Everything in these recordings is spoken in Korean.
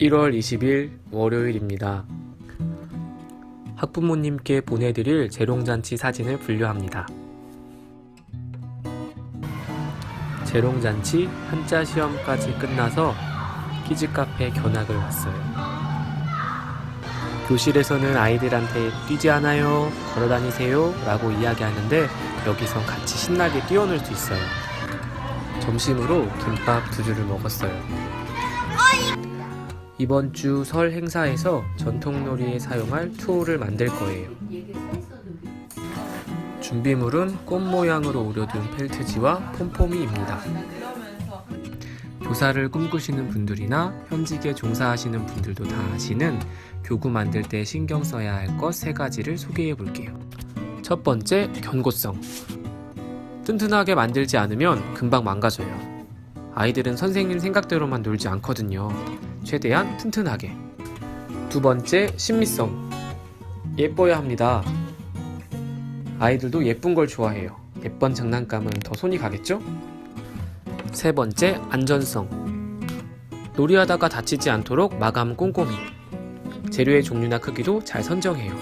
1월 20일 월요일입니다. 학부모님께 보내드릴 재롱잔치 사진을 분류합니다. 재롱잔치 한자 시험까지 끝나서 키즈카페 견학을 왔어요. 교실에서는 아이들한테 뛰지 않아요, 걸어 다니세요 라고 이야기하는데 여기선 같이 신나게 뛰어놀 수 있어요. 점심으로 김밥 두 줄을 먹었어요. 이번 주 설 행사에서 전통놀이에 사용할 투호를 만들 거예요. 준비물은 꽃 모양으로 오려둔 펠트지와 폼폼이입니다. 교사를 꿈꾸시는 분들이나 현직에 종사하시는 분들도 다 아시는 교구 만들 때 신경 써야 할 것 세 가지를 소개해 볼게요. 첫 번째, 견고성. 튼튼하게 만들지 않으면 금방 망가져요. 아이들은 선생님 생각대로만 놀지 않거든요. 최대한 튼튼하게. 두 번째, 신미성. 예뻐야 합니다. 아이들도 예쁜 걸 좋아해요. 예쁜 장난감은 더 손이 가겠죠? 세 번째, 안전성. 놀이하다가 다치지 않도록 마감 꼼꼼히. 재료의 종류나 크기도 잘 선정해요.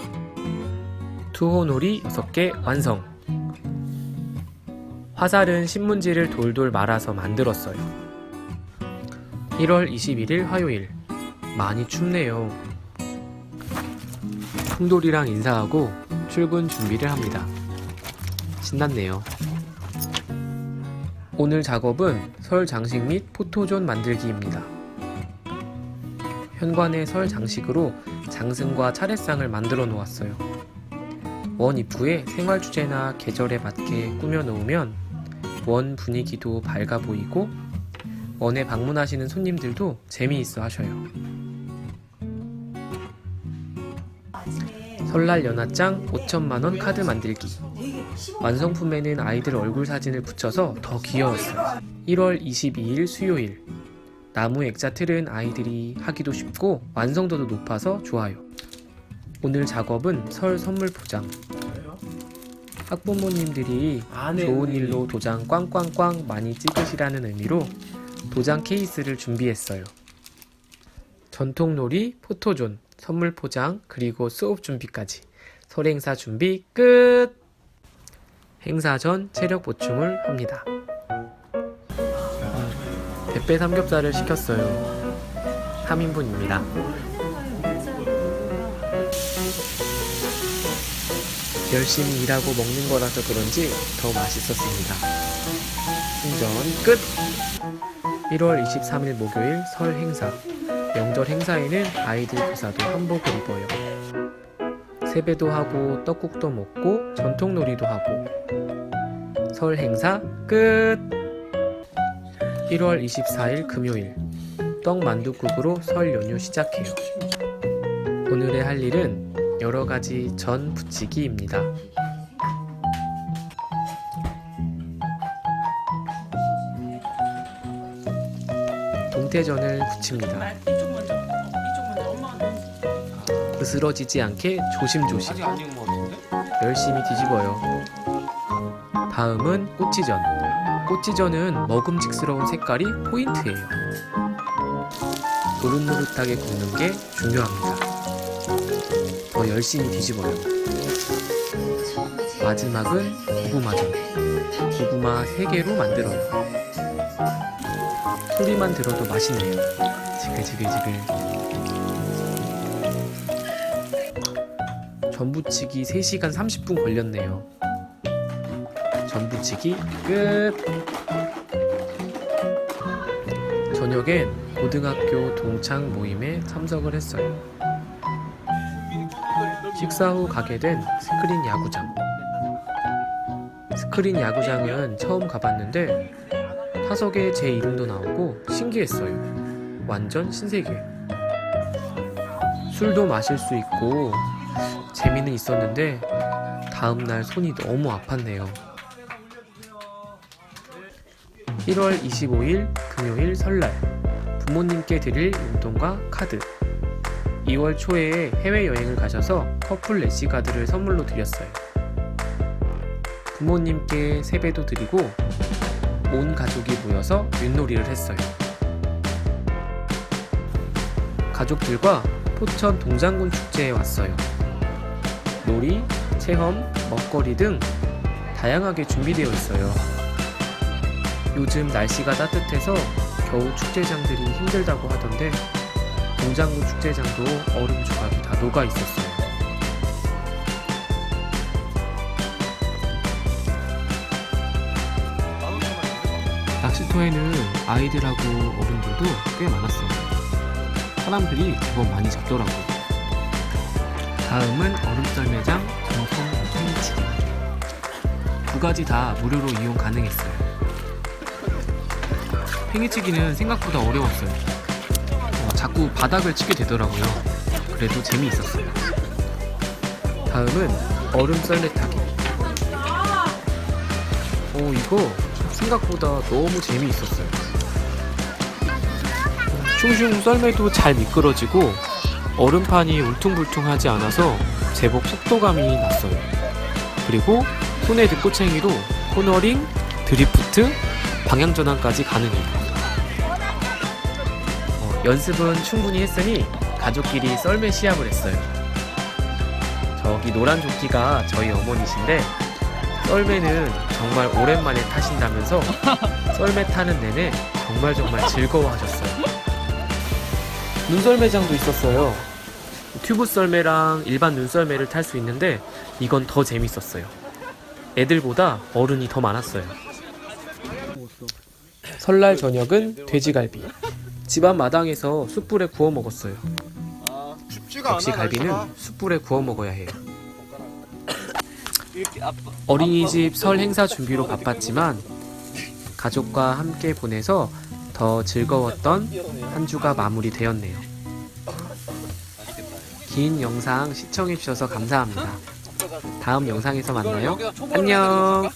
투호 놀이 6개 완성. 화살은 신문지를 돌돌 말아서 만들었어요. 1월 21일 화요일. 많이 춥네요. 풍돌이랑 인사하고 출근 준비를 합니다. 신났네요. 오늘 작업은 설 장식 및 포토존 만들기입니다. 현관에 설 장식으로 장승과 차례상을 만들어 놓았어요. 원 입구에 생활 주제나 계절에 맞게 꾸며 놓으면 원 분위기도 밝아 보이고 원에 방문하시는 손님들도 재미있어 하셔요. 설날 연하장 5천만 원 카드 만들기. 완성품에는 아이들 얼굴 사진을 붙여서 더 귀여웠어요. 1월 22일 수요일. 나무 액자 틀은 아이들이 하기도 쉽고 완성도도 높아서 좋아요. 오늘 작업은 설 선물 포장. 학부모님들이 좋은 일로 도장 꽝꽝꽝 많이 찍으시라는 의미로 도장 케이스를 준비했어요. 전통놀이, 포토존, 선물 포장, 그리고 수업 준비까지. 설 행사 준비 끝! 행사 전 체력 보충을 합니다. 대패 삼겹살을 시켰어요. 3인분입니다. 열심히 일하고 먹는 거라서 그런지 더 맛있었습니다. 충전 끝! 1월 23일 목요일 설 행사. 명절 행사에는 아이들 교사도 한복을 입어요. 세배도 하고 떡국도 먹고 전통놀이도 하고 설 행사 끝! 1월 24일 금요일 떡 만둣국으로 설 연휴 시작해요. 오늘의 할 일은 여러 가지 전 부치기입니다. 동태전을 부칩니다. 이쪽 먼저. 이쪽 먼저. 엄마가 으스러지지 않게 조심조심 아직 안 익은 것 같은데? 열심히 뒤집어요. 다음은 꼬치전. 꼬치전은 먹음직스러운 색깔이 포인트예요. 노릇노릇하게 굽는 게 중요합니다. 더 열심히 뒤집어요. 마지막은 고구마전. 고구마 3개로 만들어요. 소리만 들어도 맛있네요. 지글지글지글. 전부치기 3시간 30분 걸렸네요. 전부치기 끝! 저녁엔 고등학교 동창 모임에 참석을 했어요. 식사 후 가게 된 스크린 야구장. 스크린 야구장은 처음 가봤는데 타석에 제 이름도 나오고 신기했어요. 완전 신세계. 술도 마실 수 있고 재미는 있었는데 다음날 손이 너무 아팠네요. 1월 25일 금요일 설날 부모님께 드릴 용돈과 카드 2월 초에 해외여행을 가셔서 커플 래시 가드를 선물로 드렸어요. 부모님께 세배도 드리고 온 가족이 모여서 윷놀이를 했어요. 가족들과 포천 동장군 축제에 왔어요. 놀이, 체험, 먹거리 등 다양하게 준비되어 있어요. 요즘 날씨가 따뜻해서 겨우 축제장들이 힘들다고 하던데 동장군 축제장도 얼음 조각이 다 녹아 있었어요. 낚시터에는 아이들하고 어른들도 꽤 많았어요. 사람들이 제법 많이 잡더라고요. 다음은 얼음썰매장 정품 팽이치기. 두 가지 다 무료로 이용 가능했어요. 팽이치기는 생각보다 어려웠어요. 어, 자꾸 바닥을 치게 되더라고요. 그래도 재미있었어요. 다음은 얼음 썰매 타기. 어, 이거 생각보다 너무 재미있었어요. 슝슝 썰매도 잘 미끄러지고 얼음판이 울퉁불퉁하지 않아서 제법 속도감이 났어요. 그리고 손에 든 꼬챙이로 코너링, 드리프트, 방향 전환까지 가능해요. 어, 연습은 충분히 했으니 가족끼리 썰매 시합을 했어요. 저기 노란 조끼가 저희 어머니신데 썰매는 정말 오랜만에 타신다면서 썰매 타는 내내 정말 정말 즐거워하셨어요. 눈썰매장도 있었어요. 튜브 썰매랑 일반 눈썰매를 탈 수 있는데 이건 더 재밌었어요. 애들보다 어른이 더 많았어요. 설날 저녁은 돼지갈비. 집안 마당에서 숯불에 구워 먹었어요. 춥지가 역시 갈비는. 숯불에 구워 먹어야 해요. 어린이집 설 행사 준비로 바빴지만 가족과 함께 보내서 더 즐거웠던 한 주가 마무리되었네요. 긴 영상 시청해주셔서 감사합니다. 다음 영상에서 만나요. 안녕!